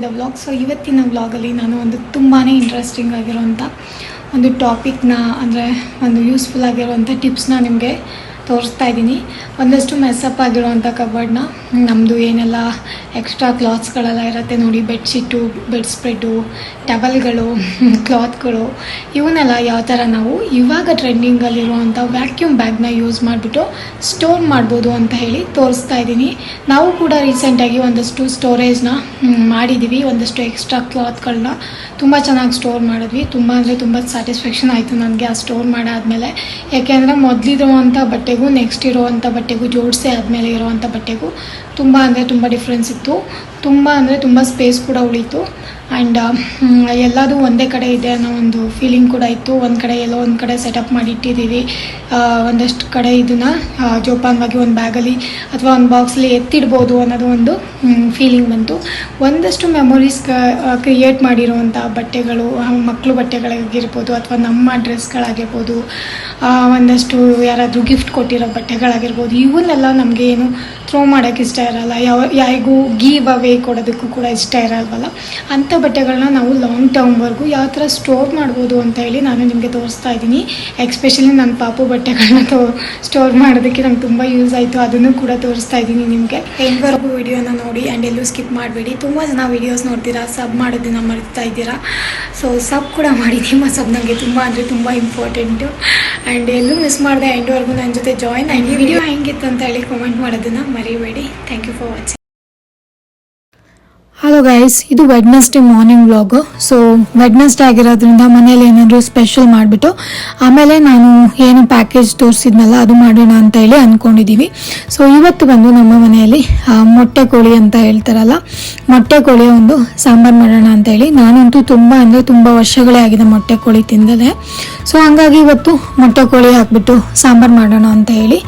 The vlog so ಇವತ್ತಿನ ವ್ಲಾಗಲ್ಲಿ ನಾನು ಒಂದು ತುಂಬಾ ಇಂಟ್ರೆಸ್ಟಿಂಗ್ ಆಗಿರೋಂಥ ಒಂದು ಟಾಪಿಕ್ನ ಅಂದರೆ ಒಂದು ಯೂಸ್ಫುಲ್ ಆಗಿರುವಂಥ ಟಿಪ್ಸ್ನ ನಿಮಗೆ ತೋರಿಸ್ತಾ ಇದ್ದೀನಿ. ಒಂದಷ್ಟು ಮೆಸ್ಸಪ್ ಆಗಿರುವಂಥ ಕಬರ್ಡ್ನ ನಮ್ಮದು ಏನೆಲ್ಲ ಎಕ್ಸ್ಟ್ರಾ ಕ್ಲಾತ್ಸ್ಗಳೆಲ್ಲ ಇರುತ್ತೆ ನೋಡಿ ಬೆಡ್ಶೀಟು ಬೆಡ್ ಸ್ಪ್ರೆಡ್ಡು ಟವಲ್ಗಳು ಕ್ಲಾತ್ಗಳು ಇವನ್ನೆಲ್ಲ ಯಾವ ಥರ ನಾವು ಇವಾಗ ಟ್ರೆಂಡಿಂಗಲ್ಲಿರುವಂಥ ವ್ಯಾಕ್ಯೂಮ್ ಬ್ಯಾಗ್ನ ಯೂಸ್ ಮಾಡಿಬಿಟ್ಟು ಸ್ಟೋರ್ ಮಾಡ್ಬೋದು ಅಂತ ಹೇಳಿ ತೋರಿಸ್ತಾ ಇದ್ದೀನಿ. ನಾವು ಕೂಡ ರೀಸೆಂಟಾಗಿ ಒಂದಷ್ಟು ಸ್ಟೋರೇಜ್ನ ಮಾಡಿದ್ದೀವಿ ಒಂದಷ್ಟು ಎಕ್ಸ್ಟ್ರಾ ಕ್ಲಾತ್ಗಳನ್ನ ತುಂಬ ಚೆನ್ನಾಗಿ ಸ್ಟೋರ್ ಮಾಡಿದ್ವಿ. ತುಂಬ ಅಂದರೆ ತುಂಬ ಸ್ಯಾಟಿಸ್ಫ್ಯಾಕ್ಷನ್ ಆಯಿತು ನನಗೆ ಆ ಸ್ಟೋರ್ ಮಾಡಾದಮೇಲೆ. ಯಾಕೆಂದರೆ ಮೊದಲಿರುವಂಥ ಬಟ್ಟೆಗೂ ನೆಕ್ಸ್ಟ್ ಇರುವಂಥ ಬಟ್ಟೆಗೂ ಜೋಡಿಸಿ ಆದಮೇಲೆ ಇರುವಂಥ ಬಟ್ಟೆಗೂ ತುಂಬ ಅಂದರೆ ತುಂಬ ಡಿಫ್ರೆನ್ಸ್ ಇತ್ತು. ತುಂಬ ಅಂದರೆ ತುಂಬ ಸ್ಪೇಸ್ ಕೂಡ ಉಳೀತು. ಆ್ಯಂಡ್ ಎಲ್ಲದೂ ಒಂದೇ ಕಡೆ ಇದೆ ಅನ್ನೋ ಒಂದು ಫೀಲಿಂಗ್ ಕೂಡ ಇತ್ತು. ಒಂದು ಕಡೆ ಎಲ್ಲೋ ಒಂದು ಕಡೆ ಸೆಟಪ್ ಮಾಡಿ ಇಟ್ಟಿದ್ದೀವಿ. ಒಂದಷ್ಟು ಕಡೆ ಇದನ್ನು ಜೋಪಾನವಾಗಿ ಒಂದು ಬ್ಯಾಗಲ್ಲಿ ಅಥವಾ ಒಂದು ಬಾಕ್ಸಲ್ಲಿ ಎತ್ತಿಡ್ಬೋದು ಅನ್ನೋದು ಒಂದು ಫೀಲಿಂಗ್ ಬಂತು. ಒಂದಷ್ಟು ಮೆಮೊರೀಸ್ ಕ್ರಿಯೇಟ್ ಮಾಡಿರುವಂಥ ಬಟ್ಟೆಗಳು ಮಕ್ಕಳು ಬಟ್ಟೆಗಳಾಗಿರ್ಬೋದು ಅಥವಾ ನಮ್ಮ ಡ್ರೆಸ್ಗಳಾಗಿರ್ಬೋದು ಒಂದಷ್ಟು ಯಾರಾದರೂ ಗಿಫ್ಟ್ ಕೊಟ್ಟಿರೋ ಬಟ್ಟೆಗಳಾಗಿರ್ಬೋದು, ಇವನ್ನೆಲ್ಲ ನಮಗೆ ಏನು ಥ್ರೋ ಮಾಡೋಕ್ಕೆ ಇಷ್ಟ ಇರಲ್ಲ. ಯಾವ, ಯಾರಿಗೂ ಗೀವ್ ಅವೇ ಕೊಡೋದಕ್ಕೂ ಕೂಡ ಇಷ್ಟ ಇರಲ್ವಲ್ಲ? ಅಂಥ ಬಟ್ಟೆಗಳನ್ನ ನಾವು ಲಾಂಗ್ ಟರ್ಮ್ವರೆಗೂ ಯಾವ ಥರ ಸ್ಟೋರ್ ಮಾಡ್ಬೋದು ಅಂತ ಹೇಳಿ ನಾನು ನಿಮಗೆ ತೋರಿಸ್ತಾ ಇದ್ದೀನಿ. ಎಕ್ಸ್ಪೆಷಲಿ ನನ್ನ ಪಾಪು ಬಟ್ಟೆಗಳನ್ನ ತೋ ಸ್ಟೋರ್ ಮಾಡೋದಕ್ಕೆ ನಂಗೆ ತುಂಬ ಯೂಸ್ ಆಯಿತು. ಅದನ್ನು ಕೂಡ ತೋರಿಸ್ತಾ ಇದ್ದೀನಿ ನಿಮಗೆ. ಎಲ್ಲವರೆಗೂ ವಿಡಿಯೋನ ನೋಡಿ ಆ್ಯಂಡ್ ಎಲ್ಲೂ ಸ್ಕಿಪ್ ಮಾಡಬೇಡಿ. ತುಂಬ ಜನ ವಿಡಿಯೋಸ್ ನೋಡ್ತೀರಾ ಸಬ್ ಮಾಡೋದನ್ನ ಮರ್ತಾ ಇದ್ದೀರಾ? ಸೊ ಸಬ್ ಕೂಡ ಮಾಡಿ. ನಿಮ್ಮ ಸಬ್ ನನಗೆ ತುಂಬ ಅಂದರೆ ತುಂಬ ಇಂಪಾರ್ಟೆಂಟು ಆ್ಯಂಡ್ ಎಲ್ಲೂ ಮಿಸ್ ಮಾಡಿದೆ ಎಂಡ್ವರೆಗೂ ನನ್ನ ಜೊತೆ ಜಾಯಿನ್ ಆಗಿ. ವಿಡಿಯೋ ಹೆಂಗಿತ್ತು ಅಂತ ಹೇಳಿ ಕಮೆಂಟ್ ಮಾಡೋದನ್ನು ಮರಿಬೇಡಿ. Thank you for watching hello guys ಇದು Wednesday morning vlog so Wednesday ಆಗಿರೋದ್ರಿಂದ ಮನೇಲಿ ಏನಾದರೂ ಸ್ಪೆಷಲ್ ಮಾಡಿಬಿಟ್ಟು, ಆಮೇಲೆ ನಾನು ಏನು ಪ್ಯಾಕೇಜ್ ತೋರಿಸಿದ್ನಲ್ಲ, ಅದು ಮಾಡೋಣ ಅಂತ ಹೇಳಿ ಅಂದ್ಕೊಂಡಿದ್ದೀವಿ ಸೊ ಇವತ್ತು ಬಂದು ನಮ್ಮ ಮನೆಯಲ್ಲಿ ಮೊಟ್ಟೆ ಕೋಳಿ ಅಂತ ಹೇಳ್ತಾರಲ್ಲ, ಮೊಟ್ಟೆ ಕೋಳಿಯ ಒಂದು ಸಾಂಬಾರು ಮಾಡೋಣ ಅಂತ ಹೇಳಿ. ನಾನಂತೂ ತುಂಬ ಅಂದರೆ ತುಂಬ ವರ್ಷಗಳೇ ಆಗಿದೆ ಮೊಟ್ಟೆ ಕೋಳಿ ತಿಂದದೆ. ಸೊ ಹಂಗಾಗಿ ಇವತ್ತು ಮೊಟ್ಟೆ ಕೋಳಿ ಹಾಕ್ಬಿಟ್ಟು ಸಾಂಬಾರು ಮಾಡೋಣ ಅಂತ ಹೇಳಿ.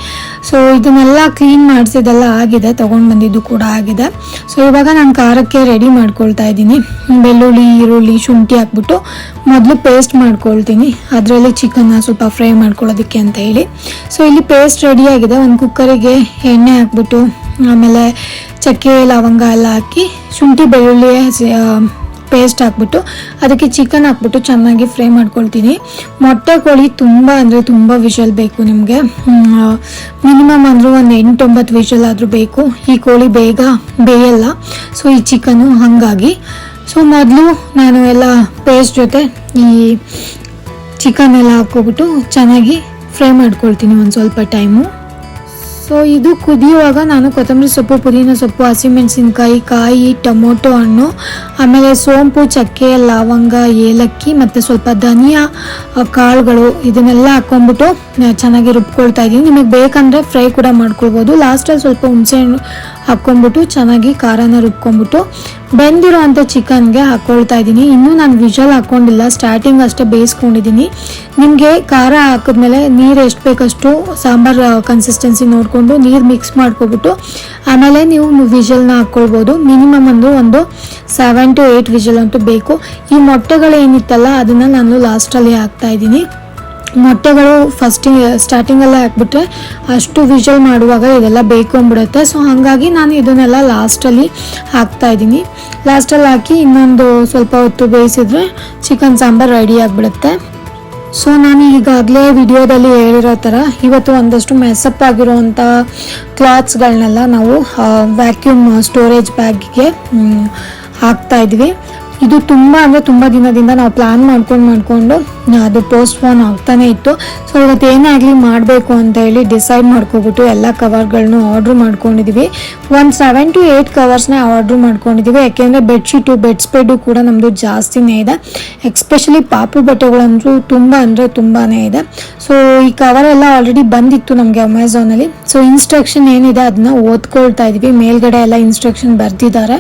ಸೊ ಇದನ್ನೆಲ್ಲ ಕ್ಲೀನ್ ಮಾಡಿಸಿದೆಲ್ಲ ಆಗಿದೆ, ತೊಗೊಂಡು ಬಂದಿದ್ದು ಕೂಡ ಆಗಿದೆ. ಸೊ ಇವಾಗ ನಾನು ಖಾರಕ್ಕೆ ರೆಡಿ ಮಾಡ್ಕೊಳ್ತಾ ಇದ್ದೀನಿ. ಬೆಳ್ಳುಳ್ಳಿ, ಈರುಳ್ಳಿ, ಶುಂಠಿ ಹಾಕ್ಬಿಟ್ಟು ಮೊದಲು ಪೇಸ್ಟ್ ಮಾಡ್ಕೊಳ್ತೀನಿ. ಅದರಲ್ಲಿ ಚಿಕನ್ನ ಸ್ವಲ್ಪ ಫ್ರೈ ಮಾಡ್ಕೊಳ್ಳೋದಕ್ಕೆ ಅಂತ ಹೇಳಿ. ಸೊ ಇಲ್ಲಿ ಪೇಸ್ಟ್ ರೆಡಿ ಆಗಿದೆ. ಒಂದು ಕುಕ್ಕರಿಗೆ ಎಣ್ಣೆ ಹಾಕ್ಬಿಟ್ಟು ಆಮೇಲೆ ಚಕ್ಕೆ, ಲವಂಗ ಎಲ್ಲ ಹಾಕಿ ಶುಂಠಿ, ಬೆಳ್ಳುಳ್ಳಿ ಪೇಸ್ಟ್ ಹಾಕ್ಬಿಟ್ಟು, ಅದಕ್ಕೆ ಚಿಕನ್ ಹಾಕ್ಬಿಟ್ಟು ಚೆನ್ನಾಗಿ ಫ್ರೈ ಮಾಡ್ಕೊಳ್ತೀನಿ. ಮೊಟ್ಟೆ ಕೋಳಿ ತುಂಬ ಅಂದರೆ ತುಂಬ ವಿಷಲ್ ಬೇಕು ನಿಮಗೆ. ಮಿನಿಮಮ್ ಅಂದರೂ ಒಂದು ಎಂಟೊಂಬತ್ತು ವಿಷಲ್ ಆದರೂ ಬೇಕು. ಈ ಕೋಳಿ ಬೇಗ ಬೇಯಲ್ಲ. ಸೊ ಈ ಚಿಕನು ಹಾಗಾಗಿ. ಸೊ ಮೊದಲು ನಾನು ಎಲ್ಲ ಪೇಸ್ಟ್ ಜೊತೆ ಈ ಚಿಕನ್ ಎಲ್ಲ ಹಾಕ್ಕೊಬಿಟ್ಟು ಚೆನ್ನಾಗಿ ಫ್ರೈ ಮಾಡ್ಕೊಳ್ತೀನಿ ಒಂದು ಸ್ವಲ್ಪ ಟೈಮು ಸೊ ಇದು ಕುದಿಯುವಾಗ ನಾನು ಕೊತ್ತಂಬರಿ ಸೊಪ್ಪು, ಪುದೀನ ಸೊಪ್ಪು, ಹಸಿಮೆಣಸಿನಕಾಯಿ, ಕಾಯಿ, ಟೊಮೊಟೊ ಹಣ್ಣು, ಆಮೇಲೆ ಸೋಂಪು, ಚಕ್ಕೆ, ಲವಂಗ, ಏಲಕ್ಕಿ ಮತ್ತು ಸ್ವಲ್ಪ ಧನಿಯಾ ಕಾಳುಗಳು ಇದನ್ನೆಲ್ಲ ಹಾಕ್ಕೊಂಡ್ಬಿಟ್ಟು ಚೆನ್ನಾಗಿ ರುಬ್ಕೊಳ್ತಾ ಇದ್ದೀನಿ. ನಿಮಗೆ ಬೇಕಂದರೆ ಫ್ರೈ ಕೂಡ ಮಾಡ್ಕೊಳ್ಬೋದು. ಲಾಸ್ಟಲ್ಲಿ ಸ್ವಲ್ಪ ಹುಣಸೆಹಣ್ಣು ಹಾಕ್ಕೊಂಡ್ಬಿಟ್ಟು ಚೆನ್ನಾಗಿ ಖಾರನ ರುಬ್ಕೊಂಡ್ಬಿಟ್ಟು ಬೆಂದಿರೋ ಅಂಥ ಚಿಕನ್ಗೆ ಹಾಕ್ಕೊಳ್ತಾ ಇದ್ದೀನಿ. ಇನ್ನೂ ನಾನು ವಿಜಲ್ ಹಾಕ್ಕೊಂಡಿಲ್ಲ ಸ್ಟಾರ್ಟಿಂಗ್ ಅಷ್ಟೇ ಬೇಯಿಸ್ಕೊಂಡಿದ್ದೀನಿ. ನಿಮಗೆ ಖಾರ ಹಾಕಿದ್ಮೇಲೆ ನೀರು ಎಷ್ಟು ಬೇಕಷ್ಟು ಸಾಂಬಾರು ಕನ್ಸಿಸ್ಟೆನ್ಸಿ ನೋಡಿಕೊಂಡು ನೀರು ಮಿಕ್ಸ್ ಮಾಡ್ಕೊಬಿಟ್ಟು ಆಮೇಲೆ ನೀವು ವಿಜಲ್ನ ಹಾಕ್ಕೊಳ್ಬೋದು ಮಿನಿಮಮ್ ಒಂದು ಒಂದು ಸೆವೆನ್ ಟು ಏಯ್ಟ್ ವಿಜಲ್ ಅಂತೂ ಬೇಕು. ಈ ಮೊಟ್ಟೆಗಳೇನಿತ್ತಲ್ಲ, ಅದನ್ನು ನಾನು ಲಾಸ್ಟಲ್ಲಿ ಹಾಕ್ತಾ ಇದ್ದೀನಿ. ಮೊಟ್ಟೆಗಳು ಫಸ್ಟಿಂಗ್ ಸ್ಟಾರ್ಟಿಂಗಲ್ಲೇ ಹಾಕ್ಬಿಟ್ರೆ ಅಷ್ಟು ವಿಷಲ್ ಮಾಡುವಾಗ ಇದೆಲ್ಲ ಬೇಕು ಅಂದ್ಬಿಡುತ್ತೆ. ಸೊ ಹಾಗಾಗಿ ನಾನು ಇದನ್ನೆಲ್ಲ ಲಾಸ್ಟಲ್ಲಿ ಹಾಕ್ತಾ ಇದ್ದೀನಿ. ಲಾಸ್ಟಲ್ಲಿ ಹಾಕಿ ಇನ್ನೊಂದು ಸ್ವಲ್ಪ ಹೊತ್ತು ಬೇಯಿಸಿದ್ರೆ ಚಿಕನ್ ಸಾಂಬಾರು ರೆಡಿ ಆಗಿಬಿಡುತ್ತೆ. ಸೊ ನಾನು ಈಗಾಗಲೇ ವಿಡಿಯೋದಲ್ಲಿ ಹೇಳಿರೋ ಥರ ಇವತ್ತು ಒಂದಷ್ಟು ಮೆಸಪ್ ಆಗಿರುವಂಥ ಕ್ಲಾತ್ಸ್ಗಳನ್ನೆಲ್ಲ ನಾವು ವ್ಯಾಕ್ಯೂಮ್ ಸ್ಟೋರೇಜ್ ಬ್ಯಾಗಿಗೆ ಹಾಕ್ತಾ ಇದ್ವಿ. ಇದು ತುಂಬ ಅಂದರೆ ತುಂಬ ದಿನದಿಂದ ನಾವು ಪ್ಲ್ಯಾನ್ ಮಾಡ್ಕೊಂಡು ಮಾಡಿಕೊಂಡು, ಅದು ಪೋಸ್ಟ್ ಫೋನ್ ಆಗ್ತಾನೆ ಇತ್ತು. ಸೊ ಇವತ್ತು ಏನೇ ಆಗಲಿ ಮಾಡಬೇಕು ಅಂತ ಹೇಳಿ ಡಿಸೈಡ್ ಮಾಡ್ಕೊಬಿಟ್ಟು ಎಲ್ಲ ಕವರ್ಗಳನ್ನೂ ಆರ್ಡ್ರ್ ಮಾಡ್ಕೊಂಡಿದ್ದೀವಿ ಒನ್ ಸೆವೆನ್ ಟು ಏಯ್ಟ್ ಕವರ್ಸ್ನ ಆರ್ಡ್ರ್ ಮಾಡ್ಕೊಂಡಿದ್ದೀವಿ ಯಾಕೆಂದರೆ ಬೆಡ್ಶೀಟು ಬೆಡ್ ಸ್ಪ್ರೆಡ್ಡು ಕೂಡ ನಮ್ಮದು ಜಾಸ್ತಿನೇ ಇದೆ. ಎಕ್ಸ್ಪೆಷಲಿ ಪಾಪು ಬಟ್ಟೆಗಳಂತೂ ತುಂಬ ಅಂದರೆ ತುಂಬಾ ಇದೆ. ಸೊ ಈ ಕವರ್ ಎಲ್ಲ ಆಲ್ರೆಡಿ ಬಂದಿತ್ತು ನಮಗೆ ಅಮೆಝಾನಲ್ಲಿ ಸೊ ಇನ್ಸ್ಟ್ರಕ್ಷನ್ ಏನಿದೆ ಅದನ್ನ ಓದ್ಕೊಳ್ತಾ ಇದ್ವಿ. ಮೇಲ್ಗಡೆ ಎಲ್ಲ ಇನ್ಸ್ಟ್ರಕ್ಷನ್ ಬರ್ತಿದ್ದಾರೆ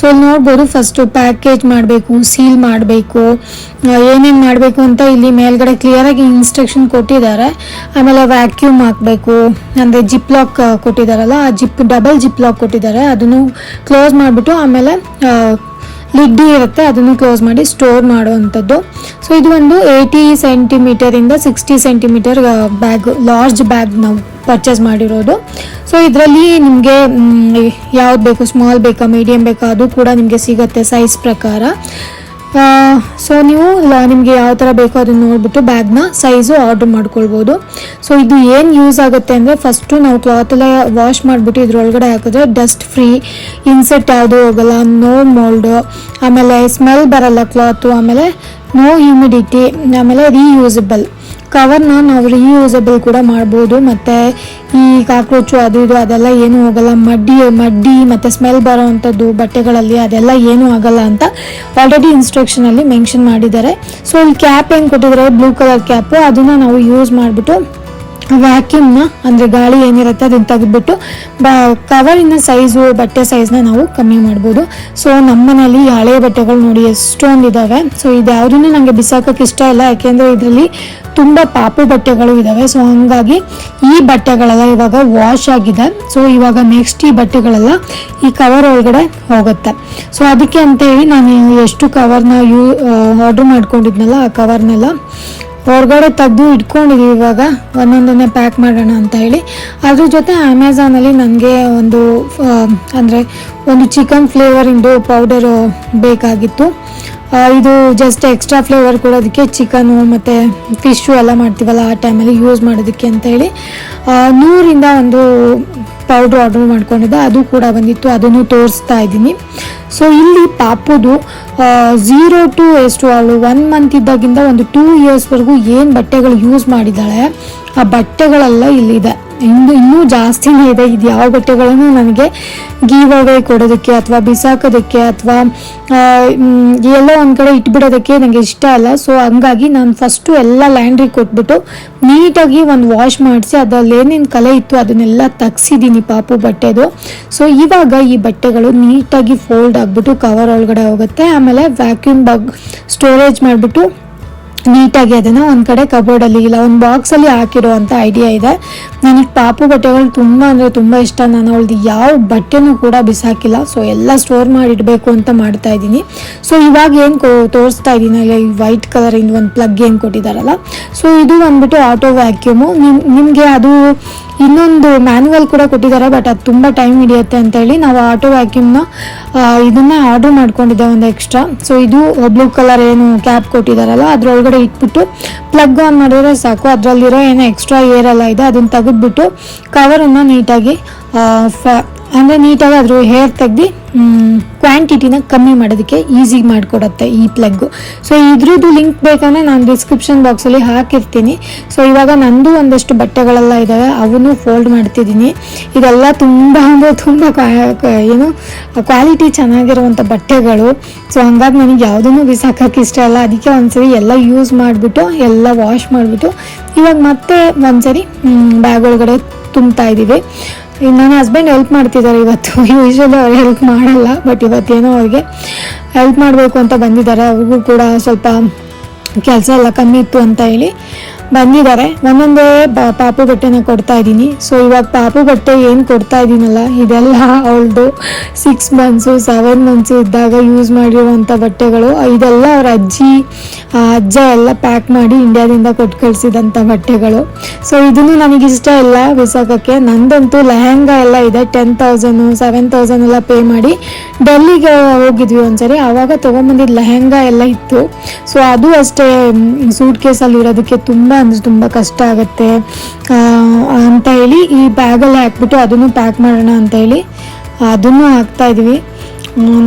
ಸೊ ಇಲ್ಲಿ ನೋಡ್ಬೋದು ಫಸ್ಟು ಪ್ಯಾಕೇಜ್ ಮಾಡಬೇಕು ಸೀಲ್ ಮಾಡಬೇಕು ಏನೇನು ಮಾಡಬೇಕು ಅಂತ ಇಲ್ಲಿ ಮೇಲ್ಗಡೆ ಕ್ಲಿಯರಾಗಿ ಇನ್ಸ್ಟ್ರಕ್ಷನ್ ಕೊಟ್ಟಿದ್ದಾರೆ. ಆಮೇಲೆ ವ್ಯಾಕ್ಯೂಮ್ ಹಾಕಬೇಕು, ಅಂದರೆ ಜಿಪ್ ಲಾಕ್ ಕೊಟ್ಟಿದ್ದಾರಲ್ಲ, ಆ ಜಿಪ್ ಡಬಲ್ ಜಿಪ್ ಲಾಕ್ ಕೊಟ್ಟಿದ್ದಾರೆ. ಅದನ್ನು ಕ್ಲೋಸ್ ಮಾಡಿಬಿಟ್ಟು ಆಮೇಲೆ ಲಿಡ್ ಇರುತ್ತೆ, ಅದನ್ನು ಕ್ಲೋಸ್ ಮಾಡಿ ಸ್ಟೋರ್ ಮಾಡುವಂಥದ್ದು. ಸೊ ಇದು ಒಂದು eighty ಸೆಂಟಿಮೀಟರಿಂದ sixty centimetre bag large bag ನಾವು ಪರ್ಚೇಸ್ ಮಾಡಿರೋದು. ಸೊ ಇದರಲ್ಲಿ ನಿಮಗೆ ಯಾವ್ದು ಬೇಕು ಸ್ಮಾಲ್ ಬೇಕಾ ಮೀಡಿಯಮ್ ಬೇಕಾ, ಅದು ಕೂಡ ನಿಮಗೆ ಸಿಗುತ್ತೆ ಸೈಜ್ ಪ್ರಕಾರ. ಸೊ ನೀವು ನಿಮಗೆ ಯಾವ ಥರ ಬೇಕೋ ಅದನ್ನು ನೋಡಿಬಿಟ್ಟು ಬ್ಯಾಗ್ನ ಸೈಜು ಆರ್ಡ್ರ್ ಮಾಡ್ಕೊಳ್ಬೋದು. ಸೊ ಇದು ಏನು ಯೂಸ್ ಆಗುತ್ತೆ ಅಂದರೆ ಫಸ್ಟು ನಾವು ಕ್ಲಾತ್ ಎಲ್ಲ ವಾಶ್ ಮಾಡಿಬಿಟ್ಟು ಇದ್ರೊಳಗಡೆ ಹಾಕಿದ್ರೆ ಡಸ್ಟ್ ಫ್ರೀ ಇನ್ಸೆಟ್ ಯಾವುದೂ ಹೋಗಲ್ಲ ನೋ ಮೋಲ್ಡ್ ಆಮೇಲೆ ಸ್ಮೆಲ್ ಬರಲ್ಲ ಕ್ಲಾತು ಆಮೇಲೆ ನೋ ಹ್ಯೂಮಿಡಿಟಿ ಆಮೇಲೆ ರೀಯೂಸಬಲ್ ಕವರ್ನ ನಾವು ರೀಯೂಸಬಲ್ ಕೂಡ ಮಾಡ್ಬೋದು. ಮತ್ತು ಈ ಕಾಕ್ರೋಚು ಅದು ಇದು ಅದೆಲ್ಲ ಏನೂ ಹೋಗಲ್ಲ. ಮಡ್ಡಿ ಮಡ್ಡಿ ಮತ್ತು ಸ್ಮೆಲ್ ಬರೋ ಅಂಥದ್ದು ಬಟ್ಟೆಗಳಲ್ಲಿ ಅದೆಲ್ಲ ಏನೂ ಆಗಲ್ಲ ಅಂತ ಆಲ್ರೆಡಿ ಇನ್ಸ್ಟ್ರಕ್ಷನಲ್ಲಿ ಮೆನ್ಷನ್ ಮಾಡಿದ್ದಾರೆ. ಸೊ ಇಲ್ಲಿ ಕ್ಯಾಪ್ ಏನು ಕೊಟ್ಟಿದ್ದಾರೆ? ಬ್ಲೂ ಕಲರ್ ಕ್ಯಾಪು ಅದನ್ನು ನಾವು ಯೂಸ್ ಮಾಡಿಬಿಟ್ಟು ವ್ಯಾಕ್ಯೂಮ್ನ ಅಂದರೆ ಗಾಳಿ ಏನಿರುತ್ತೆ ಅದನ್ನು ತೆಗೆದ್ಬಿಟ್ಟು, ಬ ಕವರಿನ ಸೈಜು ಬಟ್ಟೆ ಸೈಜ್ನ ನಾವು ಕಮ್ಮಿ ಮಾಡ್ಬೋದು. ಸೊ ನಮ್ಮನೇಲಿ ಹಳೆ ಬಟ್ಟೆಗಳು ನೋಡಿ ಎಷ್ಟೊಂದು ಇದ್ದಾವೆ ಸೊ ಯಾವುದನ್ನು ನನಗೆ ಬಿಸಾಕೋಕೆ ಇಷ್ಟ ಇಲ್ಲ. ಯಾಕೆಂದರೆ ಇದರಲ್ಲಿ ತುಂಬ ಪಾಪು ಬಟ್ಟೆಗಳು ಇದ್ದಾವೆ ಸೊ ಹಂಗಾಗಿ ಈ ಬಟ್ಟೆಗಳೆಲ್ಲ ಇವಾಗ ವಾಶ್ ಆಗಿದೆ. ಸೊ ಇವಾಗ ನೆಕ್ಸ್ಟ್ ಈ ಬಟ್ಟೆಗಳೆಲ್ಲ ಈ ಕವರ್ ಒಳಗಡೆ ಹೋಗುತ್ತೆ. ಸೊ ಅದಕ್ಕೆ ಅಂತೇಳಿ ನಾನು ಎಷ್ಟು ಕವರ್ನ ಯೂ ಆರ್ಡ್ರ್ ಮಾಡ್ಕೊಂಡಿದ್ನಲ್ಲ, ಆ ಕವರ್ನೆಲ್ಲ ಹೊರಗಡೆ ತೆಗೆದು ಇಟ್ಕೊಂಡಿದ್ದೀವಿ ಇವಾಗ. ಒಂದೊಂದನ್ನೇ ಪ್ಯಾಕ್ ಮಾಡೋಣ ಅಂತ ಹೇಳಿ. ಅದ್ರ ಜೊತೆ ಅಮೆಝಾನಲ್ಲಿ ನನಗೆ ಒಂದು ಅಂದರೆ ಒಂದು ಚಿಕನ್ ಫ್ಲೇವರಿಂದು ಪೌಡರು ಬೇಕಾಗಿತ್ತು. ಇದು ಜಸ್ಟ್ ಎಕ್ಸ್ಟ್ರಾ ಫ್ಲೇವರ್ ಕೊಡೋದಕ್ಕೆ ಚಿಕನು ಮತ್ತು ಫಿಶ್ಶು ಎಲ್ಲ ಮಾಡ್ತೀವಲ್ಲ ಆ ಟೈಮಲ್ಲಿ ಯೂಸ್ ಮಾಡೋದಕ್ಕೆ ಅಂತ ಹೇಳಿ. ನೂರಿಂದ ಒಂದು ಪೌಡ್ರ್ ಆರ್ಡರ್ ಮಾಡ್ಕೊಂಡಿದ್ದೆ. ಅದು ಕೂಡ ಬಂದಿತ್ತು. ಅದನ್ನು ತೋರಿಸ್ತಾ ಇದ್ದೀನಿ. ಸೊ ಇಲ್ಲಿ ಪಾಪುದು ಝೀರೋ ಟು ಎಷ್ಟು ಅವಳು ಒನ್ ಮಂತ್ ಇದ್ದಾಗಿಂದ ಒಂದು ಟೂ ಇಯರ್ಸ್ವರೆಗೂ ಏನು ಬಟ್ಟೆಗಳು ಯೂಸ್ ಮಾಡಿದ್ದಾಳೆ, ಆ ಬಟ್ಟೆಗಳೆಲ್ಲ ಇಲ್ಲಿದೆ. ಇನ್ನು, ಇನ್ನೂ ಜಾಸ್ತಿನೇ ಇದೆ. ಇದು ಯಾವ ಬಟ್ಟೆಗಳನ್ನು ನನಗೆ ಗೀವ್ ಕೊಡೋದಕ್ಕೆ ಅಥವಾ ಬಿಸಾಕೋದಕ್ಕೆ ಅಥವಾ ಎಲ್ಲೋ ಒಂದು ಕಡೆ ಇಟ್ಬಿಡೋದಕ್ಕೆ ನನಗೆ ಇಷ್ಟ ಅಲ್ಲ. ಸೊ ಹಂಗಾಗಿ ನಾನು ಫಸ್ಟು ಎಲ್ಲ ಲ್ಯಾಂಡ್ರಿ ಕೊಟ್ಬಿಟ್ಟು ನೀಟಾಗಿ ಒಂದು ವಾಶ್ ಮಾಡಿಸಿ, ಅದರಲ್ಲಿ ಏನೇನು ಕಲೆ ಇತ್ತು ಅದನ್ನೆಲ್ಲ ತಗ್ಸಿದ್ದೀನಿ ಪಾಪು ಬಟ್ಟೆದು. ಸೊ ಇವಾಗ ಈ ಬಟ್ಟೆಗಳು ನೀಟಾಗಿ ಫೋಲ್ಡ್ ಆಗಿಬಿಟ್ಟು ಕವರ್ ಒಳಗಡೆ ಹೋಗುತ್ತೆ. ಆಮೇಲೆ ವ್ಯಾಕ್ಯೂಮ್ ಬಾಗ್ ಸ್ಟೋರೇಜ್ ಮಾಡಿಬಿಟ್ಟು ನೀಟಾಗಿ ಅದನ್ನು ಒಂದು ಕಡೆ ಕಬೋರ್ಡಲ್ಲಿ ಇಲ್ಲ, ಒಂದು ಬಾಕ್ಸಲ್ಲಿ ಹಾಕಿರೋ ಅಂತ ಐಡಿಯಾ ಇದೆ. ನನಗೆ ಪಾಪು ಬಟ್ಟೆಗಳು ತುಂಬ ಅಂದರೆ ತುಂಬ ಇಷ್ಟ. ನಾನು ಅವಳದು ಯಾವ ಬಟ್ಟೆನೂ ಕೂಡ ಬಿಸಾಕಿಲ್ಲ. ಸೊ ಎಲ್ಲ ಸ್ಟೋರ್ ಮಾಡಿಡಬೇಕು ಅಂತ ಮಾಡ್ತಾ ಇದ್ದೀನಿ. ಸೊ ಇವಾಗ ಏನು ಕೋ ತೋರಿಸ್ತಾ ಇದ್ದೀನಿ, ಅಲ್ಲ, ಈ ವೈಟ್ ಕಲರಿಂದ ಒಂದು ಪ್ಲಗ್ ಏನು ಕೊಟ್ಟಿದ್ದಾರಲ್ಲ ಸೊ ಇದು ಬಂದ್ಬಿಟ್ಟು ಆಟೋ ವ್ಯಾಕ್ಯೂಮು ನಿಮ್ ನಿಮಗೆ ಅದು ಇನ್ನೊಂದು ಮ್ಯಾನುವಲ್ ಕೂಡ ಕೊಟ್ಟಿದ್ದಾರೆ ಬಟ್ ಅದು ತುಂಬ ಟೈಮ್ ಹಿಡಿಯುತ್ತೆ ಅಂತೇಳಿ ನಾವು ಆಟೋ ವ್ಯಾಕ್ಯೂಮ್ನ ಇದನ್ನೇ ಆರ್ಡರ್ ಮಾಡ್ಕೊಂಡಿದ್ದೆ ಒಂದು ಎಕ್ಸ್ಟ್ರಾ ಸೊ ಇದು ಬ್ಲೂ ಕಲರ್ ಏನು ಕ್ಯಾಪ್ ಕೊಟ್ಟಿದ್ದಾರಲ್ಲ, ಅದರೊಳಗಡೆ ಇಟ್ಬಿಟ್ಟು ಪ್ಲಗ್ ಆನ್ ಮಾಡಿದ್ರೆ ಸಾಕು. ಅದರಲ್ಲಿರೋ ಏನೋ ಎಕ್ಸ್ಟ್ರಾ ಏರ್ ಎಲ್ಲ ಇದೆ, ಅದನ್ನು ತೆಗೆದ್ಬಿಟ್ಟು ಕವರನ್ನು ನೀಟಾಗಿ ಅಂದರೆ ನೀಟಾಗಿ ಅದ್ರ ಹೇರ್ ತೆಗ್ದು ಕ್ವಾಂಟಿಟಿನ ಕಮ್ಮಿ ಮಾಡೋದಕ್ಕೆ ಈಸಿ ಮಾಡಿಕೊಡುತ್ತೆ ಈ ಪ್ಲಗ್ಗು ಸೊ ಇದ್ರದ್ದು ಲಿಂಕ್ ಬೇಕಂದ್ರೆ ನಾನು ಡಿಸ್ಕ್ರಿಪ್ಷನ್ ಬಾಕ್ಸಲ್ಲಿ ಹಾಕಿರ್ತೀನಿ. ಸೊ ಇವಾಗ ನಂದು ಒಂದಷ್ಟು ಬಟ್ಟೆಗಳೆಲ್ಲ ಇದ್ದಾವೆ ಅವನ್ನೂ ಫೋಲ್ಡ್ ಮಾಡ್ತಿದ್ದೀನಿ. ಇದೆಲ್ಲ ತುಂಬ ಅಂದರೆ ತುಂಬ ಏನು ಕ್ವಾಲಿಟಿ ಚೆನ್ನಾಗಿರುವಂಥ ಬಟ್ಟೆಗಳು. ಸೊ ಹಂಗಾಗಿ ನನಗೆ ಯಾವುದನ್ನು ಬಿಸಾಕಕ್ಕೆ ಇಷ್ಟ ಇಲ್ಲ. ಅದಕ್ಕೆ ಒಂದ್ಸರಿ ಎಲ್ಲ ಯೂಸ್ ಮಾಡಿಬಿಟ್ಟು ಎಲ್ಲ ವಾಶ್ ಮಾಡಿಬಿಟ್ಟು ಇವಾಗ ಮತ್ತೆ ಒಂದ್ಸರಿ ಬ್ಯಾಗ್ ಒಳಗಡೆ ತುಂಬ್ತಾ ಇದ್ದೀವಿ. ನನ್ನ ಹಸ್ಬೆಂಡ್ ಹೆಲ್ಪ್ ಮಾಡ್ತಿದ್ದಾರೆ ಇವತ್ತು. ಯೂಶ್ವಲಿ ಅವ್ರು ಹೆಲ್ಪ್ ಮಾಡಲ್ಲ ಬಟ್ ಇವತ್ತೇನೋ ಅವ್ರಿಗೆ ಹೆಲ್ಪ್ ಮಾಡಬೇಕು ಅಂತ ಬಂದಿದ್ದಾರೆ. ಅವ್ರಿಗೂ ಕೂಡ ಸ್ವಲ್ಪ ಕೆಲಸ ಎಲ್ಲ ಕಮ್ಮಿ ಇತ್ತು ಅಂತ ಹೇಳಿ. ಬಂದಿದ್ದಾರೆ. ಒಂದೊಂದೇ ಪಾಪು ಬಟ್ಟೆನ ಕೊಡ್ತಾ ಇದ್ದೀನಿ. ಸೊ ಇವಾಗ ಪಾಪು ಬಟ್ಟೆ ಏನು ಕೊಡ್ತಾ ಇದ್ದೀನಲ್ಲ, ಇದೆಲ್ಲ ಅವಳದು ಸಿಕ್ಸ್ ಮಂತ್ಸು ಸೆವೆನ್ ಮಂತ್ಸು ಇದ್ದಾಗ ಯೂಸ್ ಮಾಡಿರುವಂಥ ಬಟ್ಟೆಗಳು. ಇದೆಲ್ಲ ಅವ್ರ ಅಜ್ಜಿ ಅಜ್ಜ ಎಲ್ಲ ಪ್ಯಾಕ್ ಮಾಡಿ ಇಂಡಿಯಾದಿಂದ ಕೊಟ್ಟು ಕಳಿಸಿದಂಥ ಬಟ್ಟೆಗಳು. ಸೊ ಇದನ್ನು ಇಷ್ಟ ಇಲ್ಲ ಬಿಸಾಕಕ್ಕೆ. ನಂದಂತೂ ಲೆಹಂಗಾ ಎಲ್ಲ ಇದೆ. ಟೆನ್ ತೌಸಂಡು ಸೆವೆನ್ ತೌಸಂಡ್ ಎಲ್ಲ ಪೇ ಮಾಡಿ ಡೆಲ್ಲಿಗೆ ಹೋಗಿದ್ವಿ ಒಂದ್ಸರಿ. ಆವಾಗ ತೊಗೊಂಬಂದಿದ್ದು ಲೆಹಂಗಾ ಎಲ್ಲ ಇತ್ತು. ಸೊ ಅದು ಅಷ್ಟೇ ಸೂಟ್ ಕೇಸಲ್ಲಿ ಇರೋದಕ್ಕೆ ತುಂಬ ಅಂದರೆ ತುಂಬ ಕಷ್ಟ ಆಗುತ್ತೆ. ಅಂತ ಹೇಳಿ ಈ ಬ್ಯಾಗಲ್ಲಿ ಹಾಕ್ಬಿಟ್ಟು ಅದನ್ನು ಪ್ಯಾಕ್ ಮಾಡೋಣ ಅಂತ ಹೇಳಿ ಅದನ್ನು ಹಾಕ್ತಾ ಇದೀವಿ.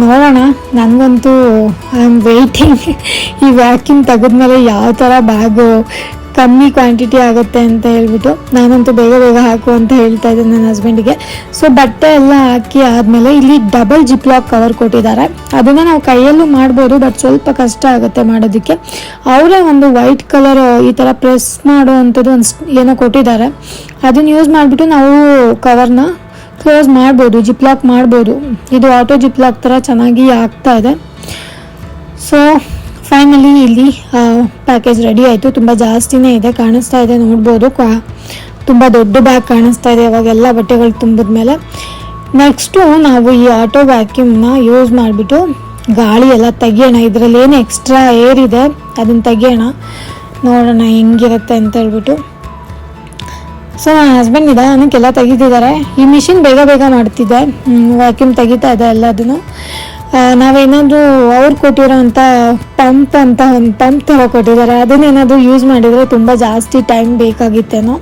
ನೋಡೋಣ. ನನಗಂತೂ ಐ ಆಮ್ ವೆಯ್ಟಿಂಗ್ ಈ ವ್ಯಾಕ್ಯೂಮ್ ತೆಗೆದ್ಮೇಲೆ ಯಾವ ಥರ ಬ್ಯಾಗು ಕಮ್ಮಿ ಕ್ವಾಂಟಿಟಿ ಆಗುತ್ತೆ ಅಂತ ಹೇಳ್ಬಿಟ್ಟು ನಾನಂತೂ ಬೇಗ ಬೇಗ ಹಾಕು ಅಂತ ಹೇಳ್ತಾ ಇದ್ದೀನಿ ನನ್ನ ಹಸ್ಬೆಂಡಿಗೆ ಸೊ ಬಟ್ಟೆ ಎಲ್ಲ ಹಾಕಿ ಆದಮೇಲೆ ಇಲ್ಲಿ ಡಬಲ್ ಜಿಪ್ಲಾಕ್ ಕವರ್ ಕೊಟ್ಟಿದ್ದಾರೆ. ಅದನ್ನು ನಾವು ಕೈಯಲ್ಲೂ ಮಾಡ್ಬೋದು ಬಟ್ ಸ್ವಲ್ಪ ಕಷ್ಟ ಆಗುತ್ತೆ ಮಾಡೋದಕ್ಕೆ. ಅವರೇ ಒಂದು ವೈಟ್ ಕಲರ್ ಈ ಥರ ಪ್ರೆಸ್ ಮಾಡೋ ಅಂಥದ್ದು ಒಂದು ಏನೋ ಕೊಟ್ಟಿದ್ದಾರೆ. ಅದನ್ನು ಯೂಸ್ ಮಾಡಿಬಿಟ್ಟು ನಾವು ಕವರ್ನ ಕ್ಲೋಸ್ ಮಾಡ್ಬೋದು ಜಿಪ್ಲಾಕ್ ಮಾಡ್ಬೋದು. ಇದು ಆಟೋ ಜಿಪ್ಲಾಕ್ ಥರ ಚೆನ್ನಾಗಿ ಆಗ್ತಾ ಇದೆ. ಸೊ ಫೈನಲಿ ಇಲ್ಲಿ ಪ್ಯಾಕೇಜ್ ರೆಡಿ ಆಯಿತು. ತುಂಬ ಜಾಸ್ತಿನೇ ಇದೆ, ಕಾಣಿಸ್ತಾ ಇದೆ, ನೋಡ್ಬೋದು. ಕ್ವಾ, ತುಂಬ ದೊಡ್ಡ ಬ್ಯಾಗ್ ಕಾಣಿಸ್ತಾ ಇದೆ ಇವಾಗ ಎಲ್ಲ ಬಟ್ಟೆಗಳು ತುಂಬಿದ ಮೇಲೆ. ನೆಕ್ಸ್ಟು ನಾವು ಈ ಆಟೋ ವ್ಯಾಕ್ಯೂಮ್ನ ಯೂಸ್ ಮಾಡಿಬಿಟ್ಟು ಗಾಳಿ ಎಲ್ಲ ತೆಗಿಯೋಣ. ಇದರಲ್ಲಿ ಏನು ಎಕ್ಸ್ಟ್ರಾ ಏರ್ ಇದೆ, ಅದನ್ನು ತೆಗಿಯೋಣ. ನೋಡೋಣ ಹೆಂಗಿರುತ್ತೆ ಅಂತ ಹೇಳ್ಬಿಟ್ಟು. ಸೊ ನನ್ನ ಹಸ್ಬೆಂಡ್ ನಿಧಾನಕ್ಕೆಲ್ಲ ತೆಗಿತಿದ್ದಾರೆ. ಈ ಮಿಷಿನ್ ಬೇಗ ಬೇಗ ಮಾಡ್ತಿದ್ದೆ. ವ್ಯಾಕ್ಯೂಮ್ ತೆಗಿತಾ ಇದೆ ಎಲ್ಲದನ್ನು ನಾವೇನಾದರೂ ಅವ್ರು ಕೊಟ್ಟಿರೋಂಥ ಪಂಪ್ ಅಂತ ಒಂದು ಪಂಪ್ ಥರ ಕೊಟ್ಟಿದ್ದಾರೆ. ಅದನ್ನೇನಾದರೂ ಯೂಸ್ ಮಾಡಿದರೆ ತುಂಬ ಜಾಸ್ತಿ ಟೈಮ್ ಬೇಕಾಗಿತ್ತೇನೋ.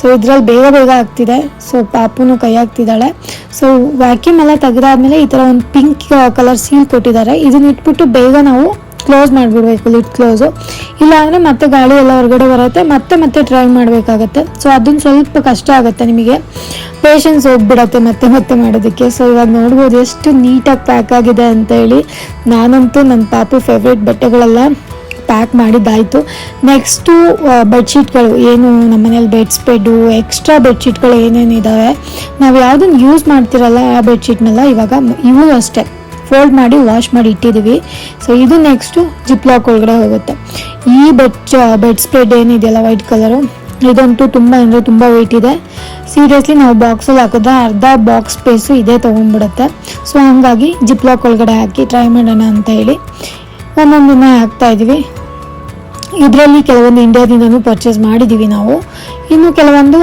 ಸೊ ಇದ್ರಲ್ಲಿ ಬೇಗ ಬೇಗ ಆಗ್ತಿದೆ. ಸೊ ಪಾಪುನು ಕೈ ಹಾಕ್ತಿದ್ದಾಳೆ. ಸೊ ವ್ಯಾಕ್ಯೂಮ್ ಎಲ್ಲ ತೆಗೆದಾದ್ಮೇಲೆ ಈ ಥರ ಒಂದು ಪಿಂಕ್ ಕಲರ್ ಸೀಲ್ ಕೊಟ್ಟಿದ್ದಾರೆ. ಇದನ್ನ ಇಟ್ಬಿಟ್ಟು ಬೇಗ ನಾವು ಕ್ಲೋಸ್ ಮಾಡಿಬಿಡ್ಬೇಕು ಲಿಡ್ ಕ್ಲೋಸು ಇಲ್ಲಾಂದರೆ ಮತ್ತೆ ಗಾಳಿ ಎಲ್ಲ ಹೊರಗಡೆ ಬರುತ್ತೆ, ಮತ್ತೆ ಮತ್ತೆ ಟ್ರೈ ಮಾಡಬೇಕಾಗತ್ತೆ. ಸೊ ಅದನ್ನು ಸ್ವಲ್ಪ ಕಷ್ಟ ಆಗುತ್ತೆ ನಿಮಗೆ. ಪೇಷನ್ಸ್ ಹೋಗ್ಬಿಡತ್ತೆ ಮತ್ತೆ ಮತ್ತೆ ಮಾಡೋದಕ್ಕೆ. ಸೊ ಇವಾಗ ನೋಡ್ಬೋದು ಎಷ್ಟು ನೀಟಾಗಿ ಪ್ಯಾಕ್ ಆಗಿದೆ ಅಂತ ಹೇಳಿ. ನಾನಂತೂ ನನ್ನ ಪಾಪು ಫೇವ್ರೇಟ್ ಬಟ್ಟೆಗಳೆಲ್ಲ ಪ್ಯಾಕ್ ಮಾಡಿದ್ದಾಯಿತು. ನೆಕ್ಸ್ಟು ಬೆಡ್ಶೀಟ್ಗಳು ಏನು ನಮ್ಮ ಮನೇಲಿ ಬೆಡ್ ಎಕ್ಸ್ಟ್ರಾ ಬೆಡ್ಶೀಟ್ಗಳು ಏನೇನಿದ್ದಾವೆ ನಾವು ಯಾವುದನ್ನು ಯೂಸ್ ಮಾಡ್ತಿರಲ್ಲ ಆ ಬೆಡ್ಶೀಟ್ನೆಲ್ಲ ಇವಾಗ ಇವು ಅಷ್ಟೇ. ಫೋಲ್ಡ್ ಮಾಡಿ ವಾಶ್ ಮಾಡಿ ಇಟ್ಟಿದ್ದೀವಿ. ಸೊ ಇದು ನೆಕ್ಸ್ಟು ಜಿಪ್ಲಾಕ್ ಒಳಗಡೆ ಹೋಗುತ್ತೆ. ಈ ಬೆಡ್ ಬೆಡ್ ಸ್ಪ್ರೆಡ್ ಏನಿದೆಯಲ್ಲ ವೈಟ್ ಕಲರು ಇದಂತೂ ತುಂಬ ಅಂದರೆ ತುಂಬ ವೆಯ್ಟ್ ಇದೆ. ಸೀರಿಯಸ್ಲಿ ನಾವು ಬಾಕ್ಸಲ್ಲಿ ಹಾಕಿದ್ರೆ ಅರ್ಧ ಬಾಕ್ಸ್ ಸ್ಪೇಸು ಇದೇ ತೊಗೊಂಡ್ಬಿಡುತ್ತೆ. ಸೊ ಹಂಗಾಗಿ ಜಿಪ್ಲಾಕ್ ಒಳಗಡೆ ಹಾಕಿ ಟ್ರೈ ಮಾಡೋಣ ಅಂತ ಹೇಳಿ. ಒಂದೊಂದಿನ ಹಾಕ್ತಾ ಇದ್ದೀವಿ ಇದರಲ್ಲಿ ಕೆಲವೊಂದು ಇಂಡಿಯಾದಿಂದನೂ ಪರ್ಚೇಸ್ ಮಾಡಿದ್ದೀವಿ ನಾವು. ಇನ್ನು ಕೆಲವೊಂದು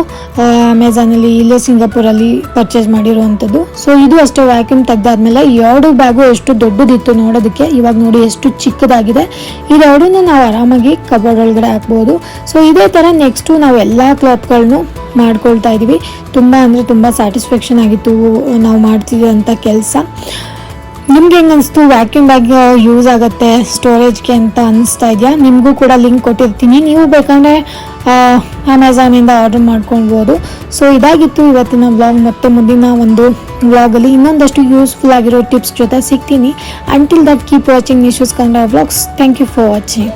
ಅಮೆಝಾನಲ್ಲಿ ಇಲ್ಲೇ ಸಿಂಗಾಪುರಲ್ಲಿ ಪರ್ಚೇಸ್ ಮಾಡಿರುವಂಥದ್ದು. ಸೊ ಇದು ಅಷ್ಟೇ ವ್ಯಾಕ್ಯೂಮ್ ತೆಗ್ದಾದ್ಮೇಲೆ ಎರಡು ಬ್ಯಾಗು ಎಷ್ಟು ದೊಡ್ಡದಿತ್ತು ನೋಡೋದಕ್ಕೆ ಇವಾಗ ನೋಡಿ ಎಷ್ಟು ಚಿಕ್ಕದಾಗಿದೆ. ಇದೆರಡನ್ನೂ ನಾವು ಆರಾಮಾಗಿ ಕಬೋರ್ಡ್ ಒಳಗಡೆ ಹಾಕ್ಬೋದು. ಸೊ ಇದೇ ಥರ ನೆಕ್ಸ್ಟು ನಾವು ಎಲ್ಲ ಕ್ಲಾತ್ಗಳನ್ನು ಮಾಡ್ಕೊಳ್ತಾ ಇದ್ದೀವಿ ತುಂಬ ಅಂದರೆ ತುಂಬ ಸ್ಯಾಟಿಸ್ಫ್ಯಾಕ್ಷನ್ ಆಗಿತ್ತು, ನಾವು ಮಾಡ್ತಿದ್ದಂಥ ಕೆಲಸ. ನಿಮ್ಗೆ ಹೆಂಗೆ ಅನಿಸ್ತು? ವ್ಯಾಕ್ಯೂಮ್ ಬ್ಯಾಗ್ ಯೂಸ್ ಆಗುತ್ತೆ ಸ್ಟೋರೇಜ್ಗೆ ಅಂತ ಅನಿಸ್ತಾ ಇದೆಯಾ? ನಿಮಗೂ ಕೂಡ ಲಿಂಕ್ ಕೊಟ್ಟಿರ್ತೀನಿ. ನೀವು ಬೇಕಂದರೆ ಅಮೆಝಾನಿಂದ ಆರ್ಡರ್ ಮಾಡ್ಕೊಳ್ಬೋದು. ಸೊ ಇದಾಗಿತ್ತು ಇವತ್ತಿನ ಬ್ಲಾಗ್ ಮತ್ತೆ ಮುಂದಿನ ಒಂದು ವ್ಲಾಗಲ್ಲಿ ಇನ್ನೊಂದಷ್ಟು ಯೂಸ್ಫುಲ್ ಆಗಿರೋ ಟಿಪ್ಸ್ ಜೊತೆ ಸಿಗ್ತೀನಿ. Until that keep watching Ishu's Kannada blogs thank you for watching